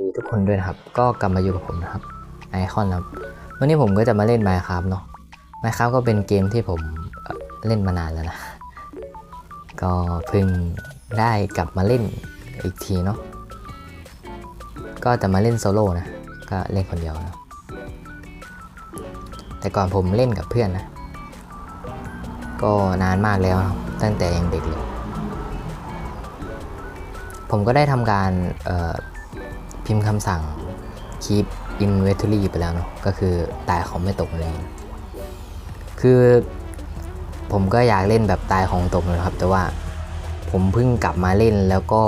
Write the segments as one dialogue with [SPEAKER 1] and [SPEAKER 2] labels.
[SPEAKER 1] ดีทุกคนด้วยนะครับ ก็กลับมาอยู่กับผมนะครับไอคอนครับวันนี้ผมก็จะมาเล่น Minecraft เนาะ Minecraft ก็เป็นเกมที่ผมเล่นมานานแล้วนะ ก็เพิ่งได้กลับมาเล่นอีกทีเนาะ ก็จะมาเล่นโซโล่นะ ก็เล่นคนเดียวนะ แต่ก่อนผมเล่นกับเพื่อนนะ ก็นานมากแล้วตั้งแต่ยังเด็กเลย ผมก็ได้ทำการ พิมพ์คำสั่ง keep inventory ไปแล้วเนาะก็คือตายของไม่ตกเลยคือผมก็อยากเล่นแบบตายของตกนะครับ แต่ว่าผมเพิ่งกลับมาเล่นแล้วก็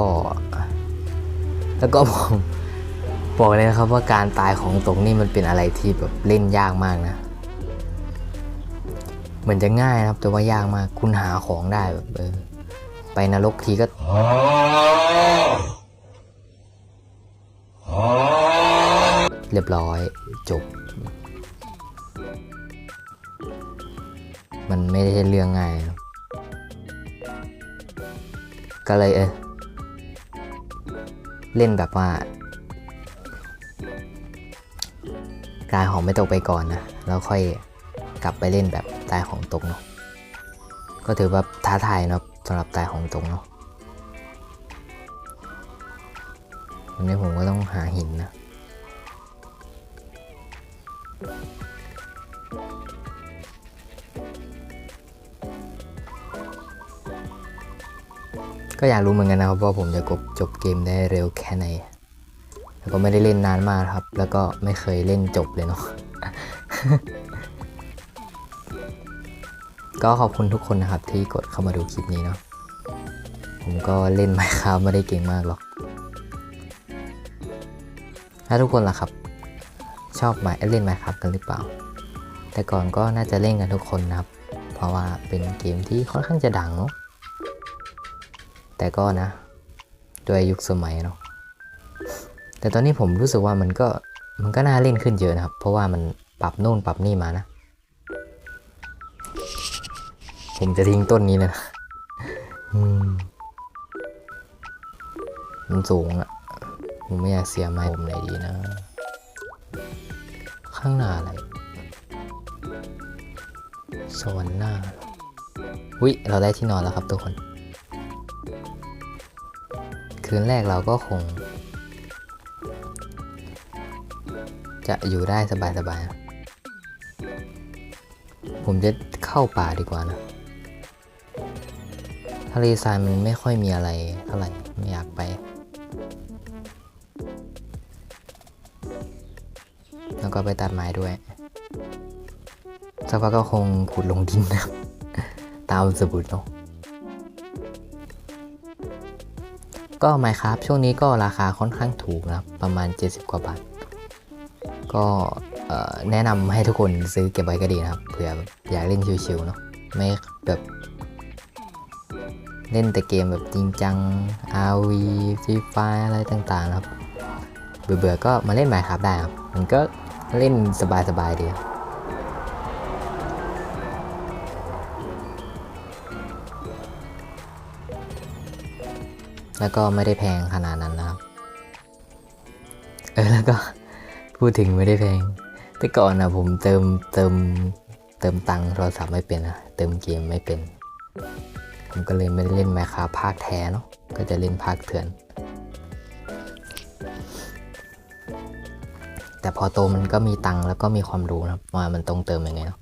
[SPEAKER 1] แล้วก็ผมบอกเลยนะครับว่าการตายของตกนี่มันเป็นอะไรที่แบบเล่นยากมากนะเหมือนจะง่ายนะครับ แต่ว่ายากมากคุณหาของได้แบบไปนรกทีก็ เรียบร้อยจบ มันไม่ได้เรื่องง่ายกก็เลยเออเล่นแบบว่ากายของไม่ตกไปก่อนนะ แล้วค่อยกลับไปเล่นแบบตายของตกเนาะก็ถือว่าท้าทายเนาะสำหรับตายของตกเนาะวันนี้ผมก็ต้องหาหินนะ ก็อยากรู้เหมือนกันนะครับว่าผมจะกบจบเกมได้เร็วแค่ไหน แล้วก็ไม่ได้เล่นนานมากครับ แล้วก็ไม่เคยเล่นจบเลยเนาะ ก็ขอบคุณทุกคนนะครับที่กดเข้ามาดูคลิปนี้เนาะ ผมก็เล่นไมค์ครับไม่ได้เก่งมากหรอก ถ้าทุกคนล่ะครับ ชอบไมเล่นไมครับกันหรือเปล่า แต่ก่อนก็น่าจะเล่นกันทุกคนนะครับ เพราะว่าเป็นเกมที่ค่อนข้างจะดังเนาะแต่ก็นะด้วยยุคสมัยเนาะแต่ตอนนี้ผมรู้สึกว่ามันก็มันก็น่าเล่นขึ้นเยอะนะครับ เพราะว่ามันปรับนู่นปรับนี่มานะ ผมจะทิ้งต้นนี้เลยนะมมันสูงอะผมไม่อยากเสียไม้ผมไหนดีนะ ข้างหน้าอะไรสวรรค์หน้าวิเราได้ที่นอนแล้วครับทุกคน คืนแรกเราก็คง จะอยู่ได้สบายๆ ผมจะเข้าป่าดีกว่านะทะเลทรายมันไม่ค่อยมีอะไรเท่าไหร่ไม่อยากไป แล้วก็ไปตัดไม้ด้วยสักพักก็คงขุดลงดินนะตามสมุดเนาะก็ไมครับช่วงนี้ก็ราคาค่อนข้างถูกนะครับ ประมาณ 70 กว่าบาท ก็แนะนำให้ทุกคนซื้อเก็บไว้ก็ดีนะครับเผื่ออยากเล่นชิวๆเนาะไม่แบบเล่นแต่เกมแบบจริงจัง RV Free Fire อะไรต่างๆนะครับ เบื่อๆก็มาเล่น Minecraft ได้ครับมันก็ เล่นสบายๆดีครับแล้วก็ไม่ได้แพงขนาดนั้นนะครับ เออแล้วก็พูดถึงไม่ได้แพง แต่ก่อนนะผมเติมเติมเติมตังค์โทรศัพท์ไม่เป็นนะเติมเกมไม่เป็น ผมก็เลยไม่ได้เล่นแมคคาภาคแท้เนาะก็จะเล่นภาคเถื่อน แต่พอโตมันก็มีตังค์แล้วก็มีความรู้นะครับว่ามันต้องเติมยังไงเนาะ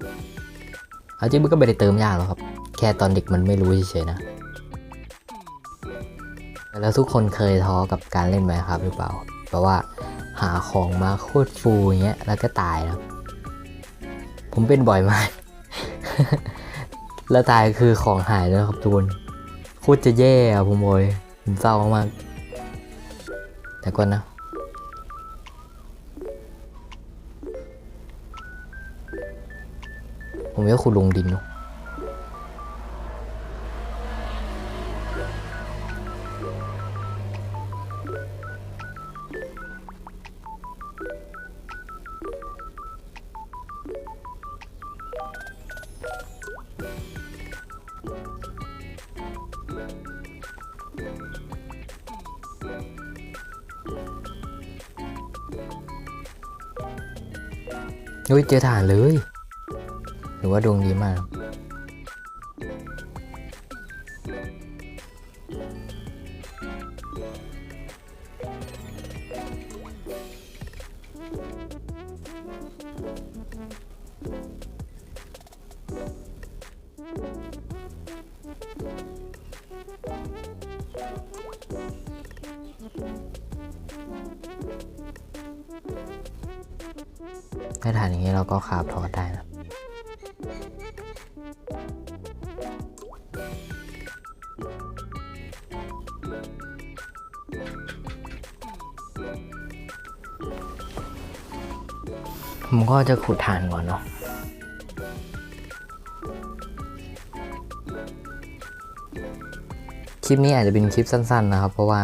[SPEAKER 1] เอาจริงมันก็ไม่ได้เติมยากหรอกครับ แค่ตอนเด็กมันไม่รู้เฉยๆนะ แล้วทุกคนเคยท้อกับการเล่นไหมครับ หรือเปล่าเพราะว่าหาของมาโคตรฟูอย่างเงี้ยแล้วก็ตายนะครับ ผมเป็นบ่อยมาก แล้วตายคือของหายแล้วครับทุกคนโคตรจะแย่อะผมบอยผมเศร้ามากแต่ก็นะ ผมก็ขุดลงดินเนาะเฮ้ยเจอฐานเลย หรือว่าดวงดีมาก ผมก็จะขุดฐานก่อนเนาะคลิปนี้อาจจะเป็นคลิปสั้น ๆ นะครับ เพราะว่า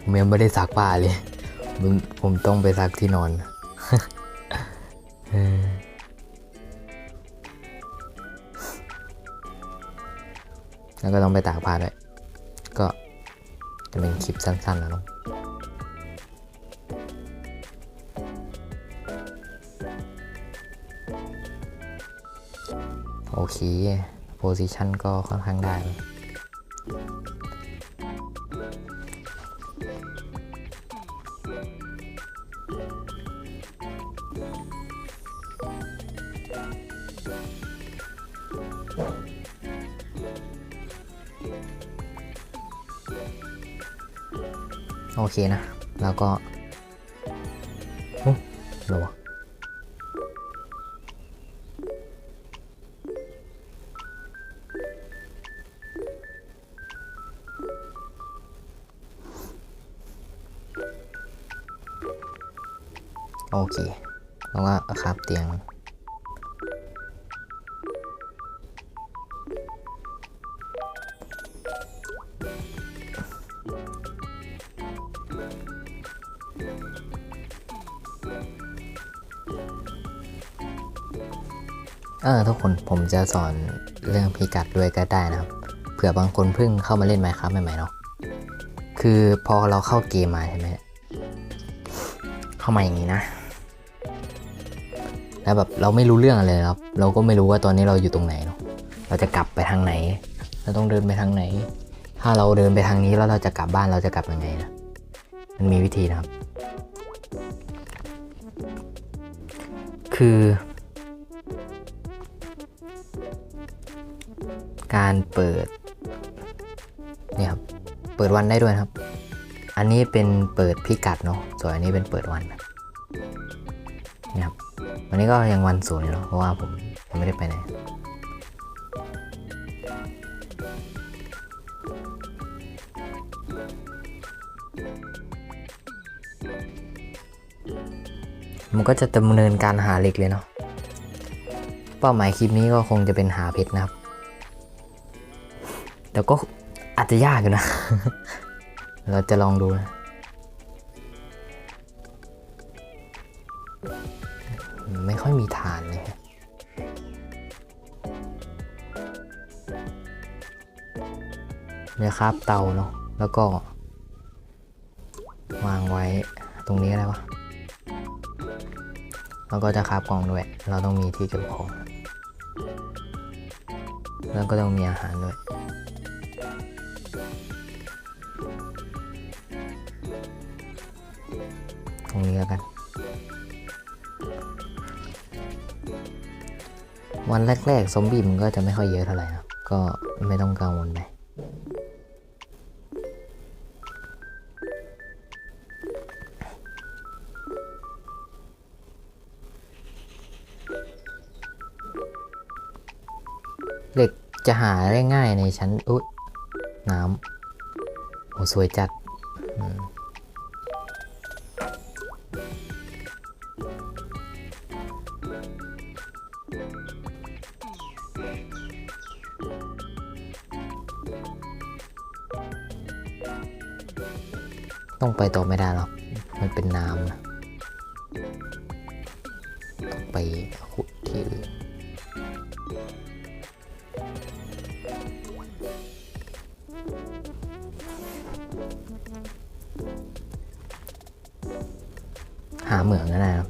[SPEAKER 1] ผมยังไม่ได้ซักผ้าเลย ผมผมต้องไปซักที่นอนแล้วก็ต้องไปตากผ้าด้วย ก็จะเป็นคลิปสั้นๆแล้วเนอะ เค โพซิชันก็ค่อนข้างได้ โอเคนะ แล้วก็ เตียง เออทุกคนผมจะสอนเรื่องพิกัดด้วยก็ได้นะครับ เผื่อบางคนเพิ่งเข้ามาเล่นไมครับใหม่ๆเนาะคือพอเราเข้าเกมมาใช่ไหมเข้ามาอย่างนี้นะ แล้วแบบเราไม่รู้เรื่องอะไรครับ เราก็ไม่รู้ว่าตอนนี้เราอยู่ตรงไหนเนาะเราจะกลับไปทางไหน เราต้องเดินไปทางไหน ถ้าเราเดินไปทางนี้แล้วเราจะกลับบ้านเราจะกลับยังไงนะมันมีวิธีนะครับ คือ การเปิดเนี่ยครับ เปิดวันได้ด้วยครับ อันนี้เป็นเปิดพิกัดเนาะส่วนอันนี้เป็นเปิดวันนะ วันนี้ก็ยังวันศูนย์อยู่เนาะเพราะว่าผมยังไม่ได้ไปไหนมันก็จะดำเนินการหาเหล็กเลยเนาะ เป้าหมายคลิปนี้ก็คงจะเป็นหาเพชรนะครับ แต่ก็อาจจะยากอยู่นะ เราจะลองดูนะ ไม่ค่อยมีฐานเลยฮะเนี่ยครับเตาเนาะแล้วก็ วางไว้ตรงนี้ก็ได้ปะแล้วก็จะคาบกล่องด้วย เราต้องมีที่เก็บของ แล้วก็ต้องมีอาหารด้วยตรงนี้แล้วกัน วันแรกๆ ซอมบี้มันก็จะไม่ค่อยเยอะเท่าไหร่นะ ก็ไม่ต้องกังวลไปเหล็กจะหาได้ง่ายในชั้น อุ๊ยน้ำโอ้สวยจัด อืม หาเหมืองก็ได้ครับ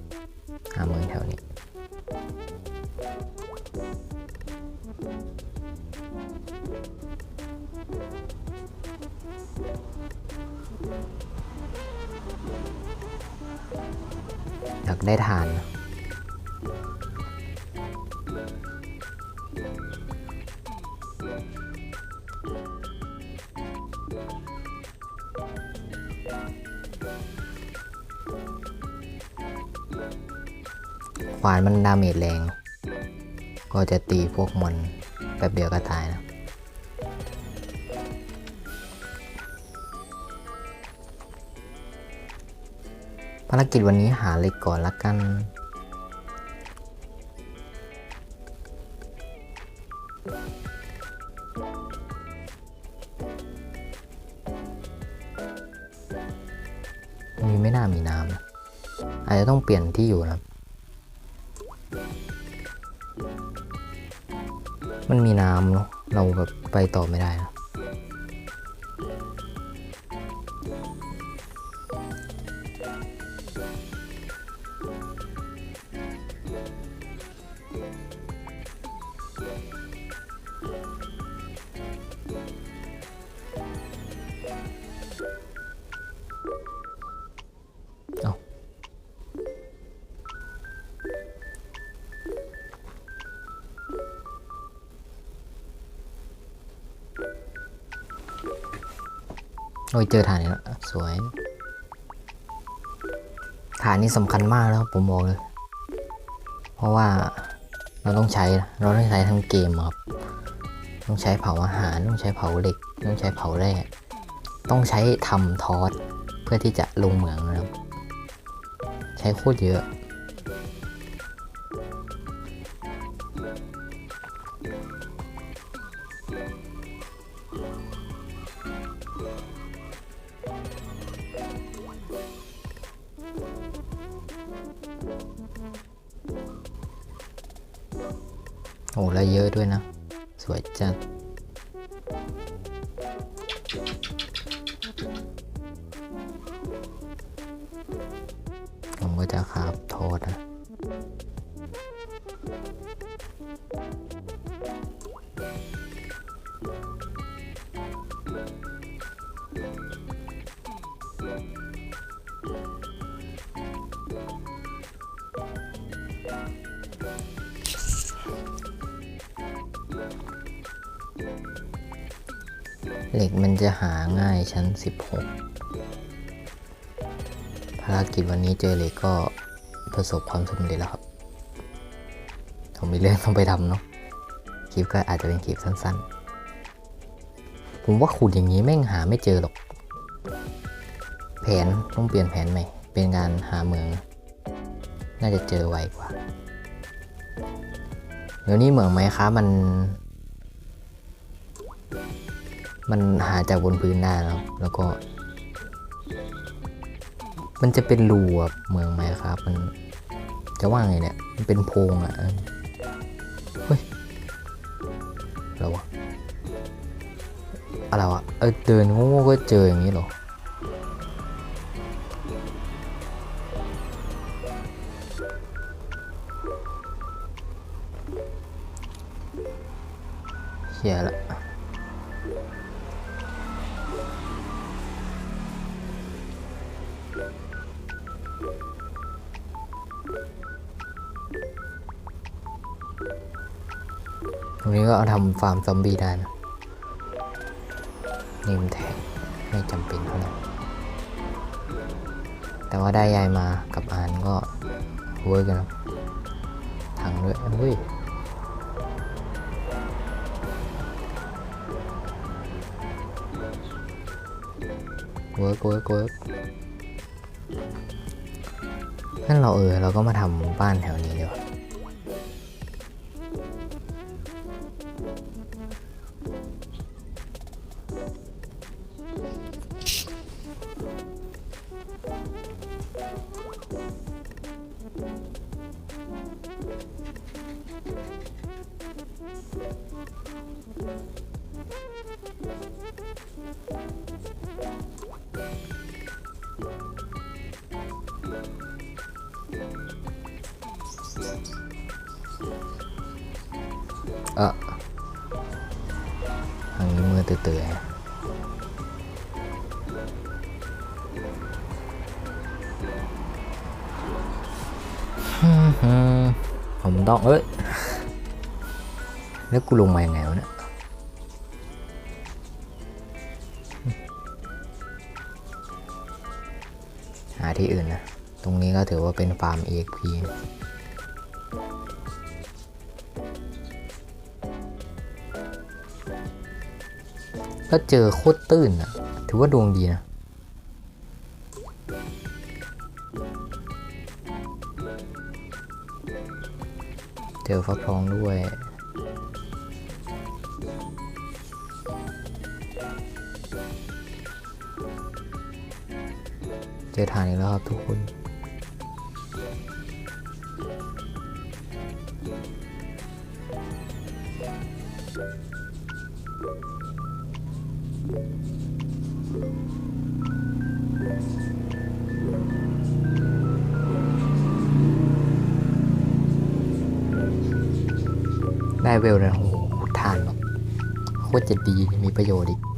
[SPEAKER 1] หาเหมืองแถวนี้ อยากได้ทานนะานมันดาเมจแรง ก็จะตีพวกมอนแป๊บเดียวก็ตายนะ ภารกิจวันนี้หาเหล็กก่อนละกันมีไม่น่ามีน้ำนะอาจจะต้องเปลี่ยนที่อยู่นะครับ มันมีน้ำเนาะเราแบบไปต่อไม่ได้นะ โอ้ยเจอฐานนี้แล้ว สวย ฐานนี้สำคัญมากแล้วผมบอกเลย เพราะว่าเราต้องใช้ เราต้องใช้ทั้งเกมครับ ต้องใช้เผาอาหาร ต้องใช้เผาเหล็ก ต้องใช้เผาแร่ ต้องใช้ทำทอสเพื่อที่จะลงเหมืองนะครับ ใช้โคตรเยอะ อ้แล้วเยอะด้วยนะ สวยจัด ผมก็จะคาบโทษนะ เหล็กมันจะหาง่ายชั้น 16 ภารกิจวันนี้เจอเหล็กก็ประสบความสำเร็จแล้วครับ ผมมีเรื่องต้องไปทำเนาะ คลิปก็อาจจะเป็นคลิปสั้นๆ ผมว่าขุดอย่างนี้แม่งหาไม่เจอหรอก แผนต้องเปลี่ยนแผนใหม่ เป็นการหาเมือง น่าจะเจอไวกว่า เดี๋ยวนี้เหมืองไหมคะมัน มันหาจากบนพื้นได้แล้วแล้วก็ มันจะเป็นรูแบบเมืองไหมครับ มันจะว่าไงเนี่ย มันเป็นโพรงอะเฮ้ยอะไรวะอะไรวะเออเดินโง่ก็เจออย่างนี้เหรอ ทำฟาร์มซอมบี้ได้นะนิมแท็กไม่จำเป็นเท่าไหร่แต่ว่าได้ยายมากับอานก็เวิร์กันนะถังด้วยเฮ้ยเวิร์กเวิร์กเวิร์กงั้นเราเออ เราก็มาทำบ้านแถวนี้ดีกว่า ออทางนี้มือเตื่อยๆผมต้องเอ้ย แล้วกูลงมายังไงวะเนี่ยหาที่อื่นนะ ตรงนี้ก็ถือว่าเป็นฟาร์ม EXP แล้วเจอโคตรตื้นอะถือว่าดวงดีนะเจอฟักทองด้วยเจอทานอีกแล้วครับทุกคน ได้เวลนะโอ้โหทานแบบโคตรจะดีมีประโยชน์อีกกิ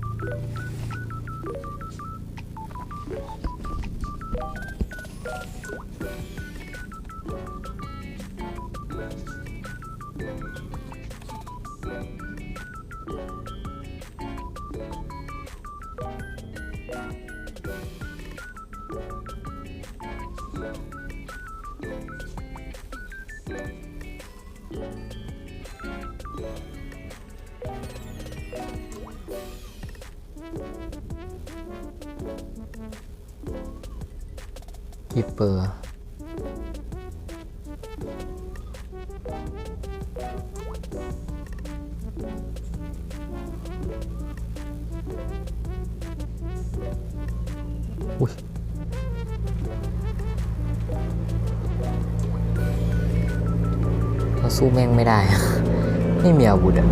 [SPEAKER 1] อุ้ยเราสู้แม่งไม่ได้ ไม่มีอาวุธอะ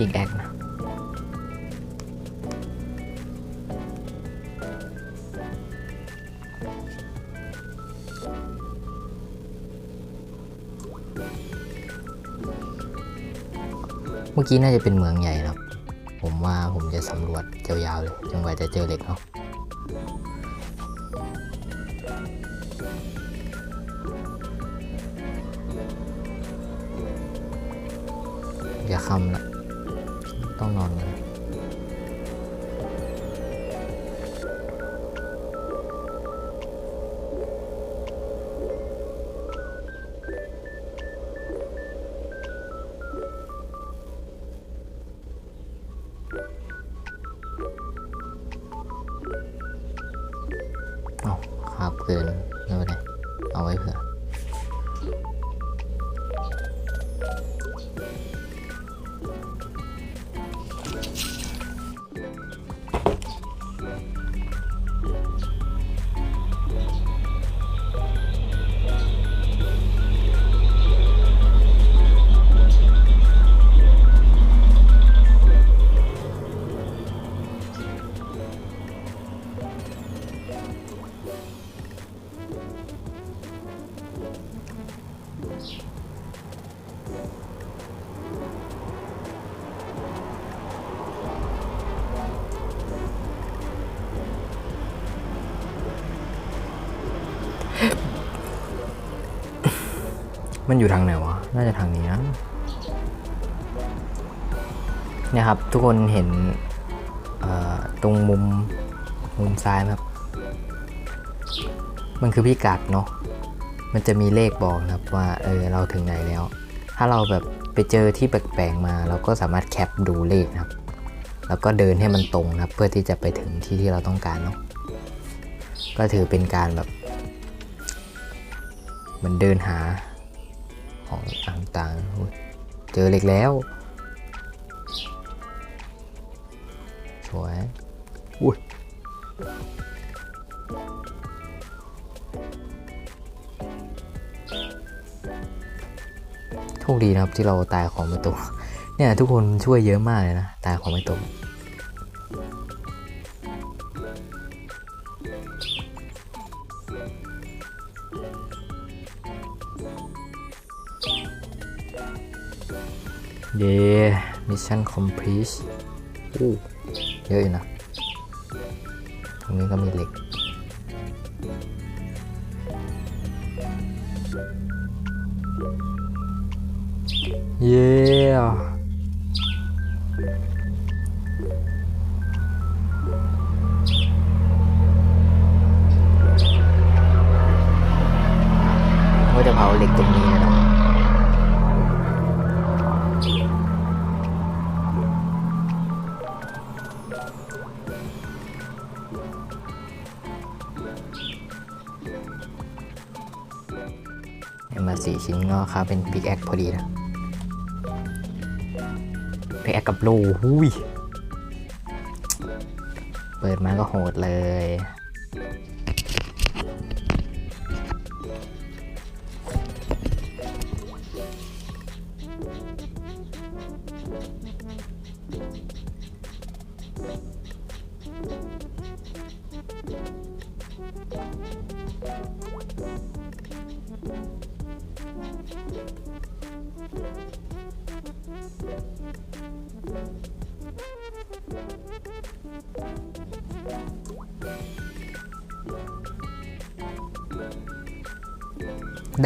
[SPEAKER 1] พิกแอคนะเมื่อกี้น่าจะเป็นเมืองใหญ่นะครับ ผมว่าผมจะสำรวจยาวๆเลยจนกว่าจะเจอเหล็กเนาะอย่าคำละ มันอยู่ทางไหนวะ น่าจะทางนี้นะเนี่ยครับ ทุกคนเห็นตรงมุมมุมซ้ายไหมครับ มันคือพิกัดเนาะ มันจะมีเลขบอกนะครับว่า เออ เราถึงไหนแล้ว ถ้าเราแบบไปเจอที่แปลกๆมา เราก็สามารถแคปดูเลขนะครับ แล้วก็เดินให้มันตรงนะครับ เพื่อที่จะไปถึงที่ที่เราต้องการเนาะ ก็ถือเป็นการแบบ เหมันเดินหา ของต่างๆ เจอเหล็กแล้ว สวย อุ้ยโชคดีนะครับที่เราตายของไม่ตกเนี่ยทุกคนช่วยเยอะมากเลยนะ ตายของไม่ตก เย้มิชชั่นคอมพลีชอู้เยอะอยู่นะตรงนี้ก็มีเหล็กเย้ก็จะเผาเหล็กตรงนี้ คาเป็นพิกแอคพอดีนะพิกแอคกับโลหุยเปิดมาก็โหดเลย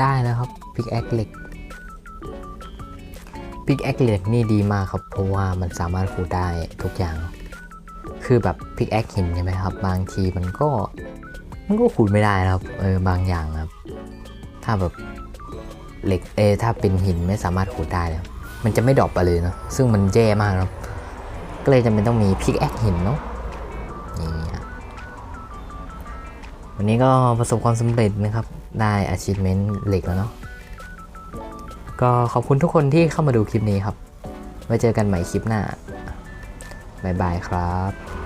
[SPEAKER 1] ได้แล้วครับพิกแอคเหล็กพิกแอคเหล็กนี่ดีมากครับ เพราะว่ามันสามารถขูดได้ทุกอย่าง คือแบบพิกแอคหินใช่ไหมครับ บางทีมันก็มันก็ขูดไม่ได้นะครับเออบางอย่างครับ ถ้าแบบเหล็กเอถ้าเป็นหินไม่สามารถขูดได้เลยครับมันจะไม่ดรอปไปเลยเนาะซึ่งมันแย่มากครับ ก็เลยจำเป็นต้องมีพิกแอคหินเนาะวันนี้ก็ประสบความสำเร็จนะครับ ได้ achievement เหล็กแล้วเนาะก็ขอบคุณทุกคนที่เข้ามาดูคลิปนี้ครับไว้เจอกันใหม่คลิปหน้า บ๊ายบายครับ